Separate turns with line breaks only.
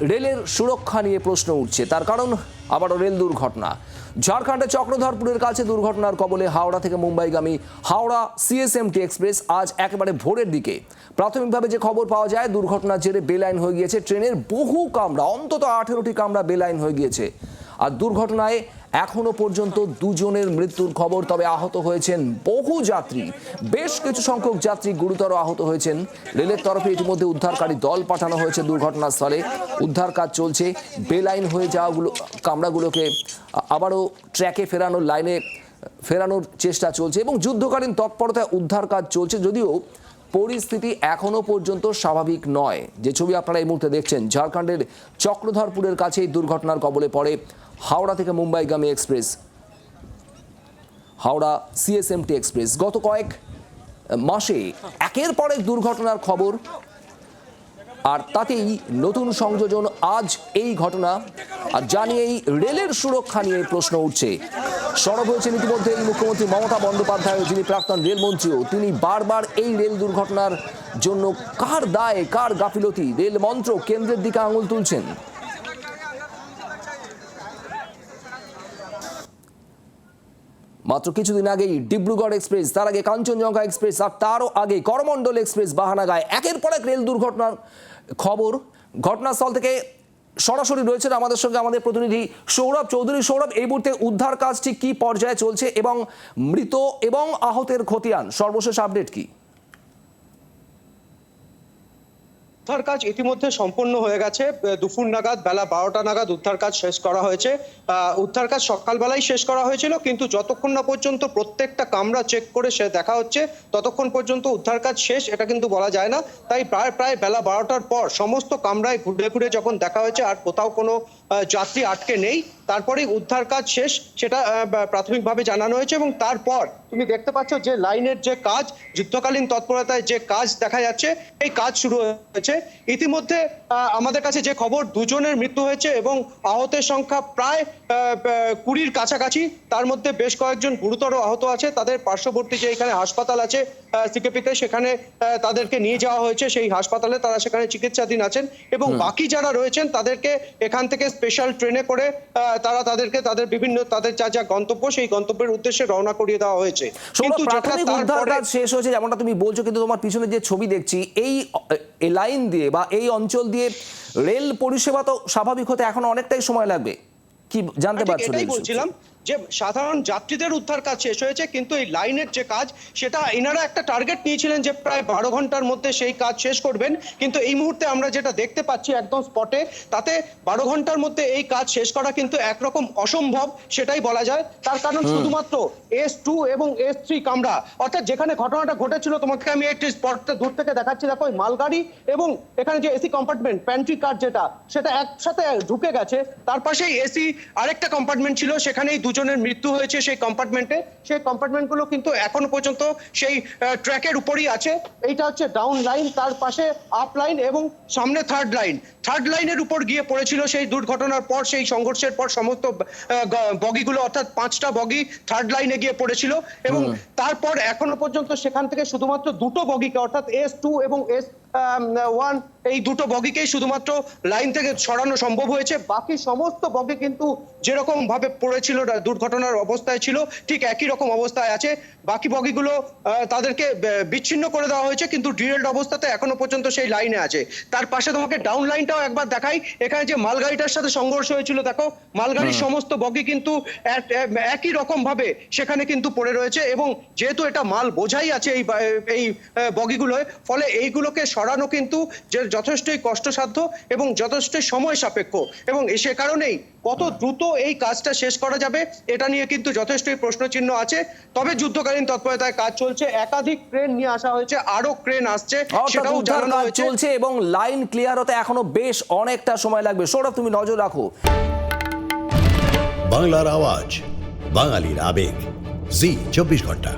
রেলের সুরক্ষা নিয়ে প্রশ্ন উঠছে। তার কারণ আবারও রেল দুর্ঘটনা। ঝাড়খণ্ডের চক্রধরপুরের কাছে দুর্ঘটনার কবলে হাওড়া থেকে মুম্বাইগামী হাওড়া সিএসএমটি এক্সপ্রেস আজ একেবারে ভোরের দিকে। প্রাথমিকভাবে যে খবর পাওয়া যায়, দুর্ঘটনার জেরে বেলাইন হয়ে গিয়েছে ট্রেনের বহু কামরা, অন্তত আঠেরোটি কামরা বেলাইন হয়ে গিয়েছে। আর দুর্ঘটনায় এখনও পর্যন্ত দুজনের মৃত্যুর খবর, তবে আহত হয়েছেন বহু যাত্রী। বেশ কিছু সংখ্যক যাত্রী গুরুতর আহত হয়েছেন। রেলের তরফে ইতিমধ্যে উদ্ধারকারী দল পাঠানো হয়েছে দুর্ঘটনাস্থলে। উদ্ধার কাজ চলছে। বেলাইন হয়ে যাওয়াগুলো, কামরাগুলোকে আবারও ট্র্যাকে ফেরানোর লাইনে ফেরানোর চেষ্টা চলছে এবং যুদ্ধকালীন তৎপরতায় উদ্ধার কাজ চলছে। যদিও পরিস্থিতি এখনও পর্যন্ত স্বাভাবিক নয়। যে ছবি আপনারা এই মুহূর্তে দেখছেন, ঝাড়খণ্ডের চক্রধরপুরের কাছে এই দুর্ঘটনার কবলে পড়ে হাওড়া থেকে মুম্বাইগামী এক্সপ্রেস। Howrah CSMT express. গত কয়েক মাসে একের পর এক দুর্ঘটনার খবর আর তাতেই নতুন সংযোজন আজ এই ঘটনা। আর জানিয়েই রেলের সুরক্ষা নিয়ে প্রশ্ন উঠছে। সরব হয়েছেন ইতিমধ্যে এই মুখ্যমন্ত্রী মমতা বন্দ্যোপাধ্যায়, যিনি প্রাক্তন রেলমন্ত্রীও তিনি বারবার এই রেল দুর্ঘটনার জন্য কার দায়, কার গাফিলতি? রেল মন্ত্র কেন্দ্রের দিকে আঙুল তুলছেন। মাত্র কিছুদিন আগেই ডিব্রুগড় এক্সপ্রেস, তার আগে কাঞ্চনজঙ্ঘা এক্সপ্রেস আর তারও আগে করমণ্ডল এক্সপ্রেস বাহানাগায় একের পর এক রেল দুর্ঘটনার খবর, ঘটনাস্থল থেকে সরাসরি রয়েছেন আমাদের সঙ্গে আমাদের প্রতিনিধি সৌরভ চৌধুরী। সৌরভ, এই মুহূর্তে উদ্ধার কাজটি কি পর্যায়ে চলছে এবং মৃত এবং আহতের খতিয়ান? সর্বশেষ আপডেট কি?
উদ্ধার কাজ ইতিমধ্যে সম্পন্ন হয়ে গেছে। দুপুর নাগাদ, বেলা বারোটা নাগাদ উদ্ধার কাজ শেষ করা হয়েছে। উদ্ধার কাজ সকালবেলায় শেষ করা হয়েছিল, কিন্তু যতক্ষণ না পর্যন্ত প্রত্যেকটা কামরা চেক করে সে দেখা হচ্ছে, ততক্ষণ পর্যন্ত উদ্ধার কাজ শেষ, এটা কিন্তু বলা যায় না। তাই প্রায় প্রায় বেলা বারোটার পর সমস্ত কামরায় ঘুরে ঘুরে যখন দেখা হয়েছে, আর কোথাও কোনো যাত্রী আটকে নেই, তারপরেই উদ্ধার কাজ শেষ, সেটা প্রাথমিকভাবে জানানো হয়েছে এবং তারপর তুমি দেখতে পাচ্ছ যে লাইনের যে কাজ, যুদ্ধকালীন তৎপরতায় যে কাজ দেখা যাচ্ছে, এই কাজ শুরু হয়েছে। ইতিমধ্যে আমাদের কাছে যে খবর দুজনের মৃত্যু হয়েছে এবং আহতের সংখ্যা প্রায় কুড়ির কাছাকাছি। তার মধ্যে বেশ কয়েকজন গুরুতর আহত আছে। তাদের পার্শ্ববর্তী যে এখানে হাসপাতাল আছে সিকেপিতে সেখানে তাদেরকে নিয়ে যাওয়া হয়েছে। সেই হাসপাতালে তারা সেখানে চিকিৎসাধীন আছেন এবং বাকি যারা রয়েছেন তাদেরকে এখান থেকে স্পেশাল ট্রেনে করে তারা তাদেরকে তাদের বিভিন্ন তাদের যা যা গন্তব্য সেই গন্তব্যের উদ্দেশ্যে রওনা করিয়ে দেওয়া হয়েছে।
সৌরভ
যেটা
শেষ হয়েছে যেমনটা তুমি বলছো কিন্তু তোমার পিছনে যে ছবি দেখছি এই লাইন দিয়ে বা এই অঞ্চল দিয়ে রেল পরিষেবা তো স্বাভাবিক হতে এখন অনেকটাই সময় লাগবে। কি জানতে পারছ
বলছিলাম যে সাধারণ যাত্রীদের উদ্ধার কাজ শেষ হয়েছে কিন্তু এই লাইনের যে কাজ সেটা এনারা একটা টার্গেট নিয়েছিলেন যে প্রায় বারো ঘণ্টার মধ্যে সেই কাজ শেষ করবেন। কিন্তু এই মুহূর্তে আমরা যেটা দেখতে পাচ্ছি একদম স্পটে তাতে বারো ঘণ্টার মধ্যে এই কাজ শেষ করা কিন্তু একরকম অসম্ভব সেটাই বলা যায়। তার কারণ শুধুমাত্র এস টু এবং এস থ্রি কামরা। অর্থাৎ যেখানে ঘটনাটা ঘটেছিল তোমাকে আমি একটি স্পটটা দূর থেকে দেখাচ্ছি দেখো ওই মালগাড়ি এবং এখানে যে এসি কম্পার্টমেন্ট প্যান্ট্রি কার যেটা সেটা একসাথে ঢুকে গেছে। তার পাশেই এসি আরেকটা কম্পার্টমেন্ট ছিল সেখানেই দুজনের মৃত্যু হয়েছে সেই কম্পার্টমেন্টে সেই কম্পার্টমেন্টগুলো কিন্তু এখনও পর্যন্ত সেই ট্র্যাকের উপরই আছে। এইটা হচ্ছে ডাউন লাইন তার পাশে আপ লাইন এবং সামনে থার্ড লাইন থার্ড লাইনের উপর গিয়ে পড়েছিল সেই দুর্ঘটনার পর সেই সংঘর্ষের পর সমস্ত বগিগুলো অর্থাৎ পাঁচটা বগি থার্ড লাইনে গিয়ে পড়েছিল এবং তারপর এখনও পর্যন্ত সেখান থেকে শুধুমাত্র দুটো বগিকে অর্থাৎ এস টু এবং এস ওয়ান এই দুটো বগিকেই শুধুমাত্র লাইন থেকে সরানো সম্ভব হয়েছে। বাকি সমস্ত বগি কিন্তু যেরকম ভাবে পড়েছিল দুর্ঘটনার অবস্থায় ছিল ঠিক একই রকম অবস্থায় আছে। বাকি বগিগুলো তাদেরকে বিচ্ছিন্ন করে দেওয়া হয়েছে কিন্তু ডিরেল্ড অবস্থাতে এখনও পর্যন্ত সেই লাইনে আছে। তার পাশে তোমাকে ডাউন লাইনটাও একবার দেখাই। এখানে যে মালগাড়িটার সাথে সংঘর্ষ হয়েছিল দেখো মালগাড়ির সমস্ত বগি কিন্তু একই রকম ভাবে সেখানে কিন্তু পড়ে রয়েছে এবং যেহেতু এটা মাল বোঝাই আছে এই এই আহ, বগিগুলোয় ফলে এইগুলোকে সরানো কিন্তু যে যথেষ্টই কষ্টসাধ্য এবং যথেষ্টই সময় সাপেক্ষ। এবং সে কারণেই কত দ্রুত এই কাজটা শেষ করা যাবে এটা নিয়ে কিন্তু যথেষ্টই প্রশ্নচিহ্ন আছে। তবে যুদ্ধকালীন তৎপরতায় কাজ চলছে। একাধিক ক্রেন নিয়ে আসা হয়েছে আরও ক্রেন আসছে সেটাও জানানো হয়েছে।
চলছে এবং লাইন ক্লিয়ার হতে এখনও বেশ অনেকটা সময় লাগবে। সৌরভ তুমি নজর রাখো।
বাংলার আওয়াজ বাঙালির আবেগ। জি চব্বিশ ঘণ্টা।